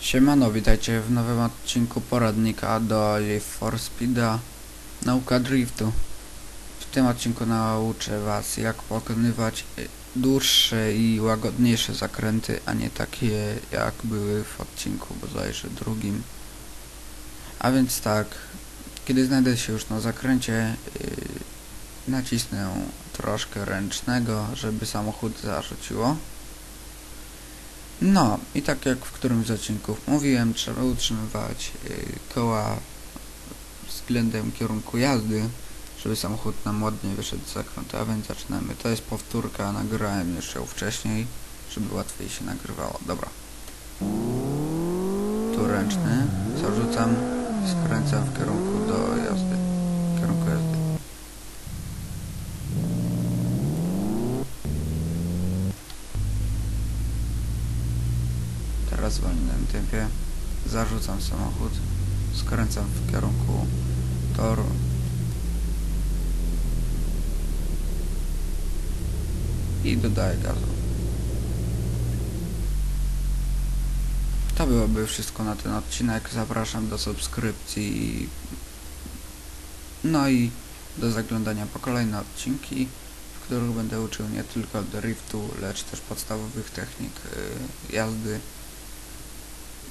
Siemano, witajcie w nowym odcinku poradnika do Live for Speeda Nauka Driftu. W tym odcinku nauczę was jak pokonywać dłuższe i łagodniejsze zakręty, a nie takie jak były w odcinku bodajże drugim. A więc tak, kiedy znajdę się już na zakręcie, yy, nacisnę troszkę ręcznego, żeby samochód zarzuciło. No, i tak jak w którymś z odcinków mówiłem, trzeba utrzymywać y, koła względem kierunku jazdy, żeby samochód nam ładnie wyszedł z zakrętu, a więc zaczynamy. To jest powtórka, nagrałem już ją wcześniej, żeby łatwiej się nagrywało. Dobra. Tu ręczny, zarzucam, skręcam w kierunku do jazdy. W zwolnionym tempie zarzucam samochód, skręcam w kierunku toru. I dodaję gazu. To byłoby wszystko na ten odcinek. Zapraszam do subskrypcji. No i do zaglądania po kolejne odcinki, w których będę uczył nie tylko driftu, lecz też podstawowych technik y, jazdy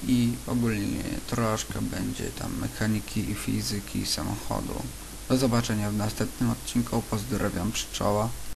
i ogólnie troszkę będzie tam mechaniki i fizyki samochodu. Do zobaczenia w następnym odcinku. Pozdrawiam pszczoła.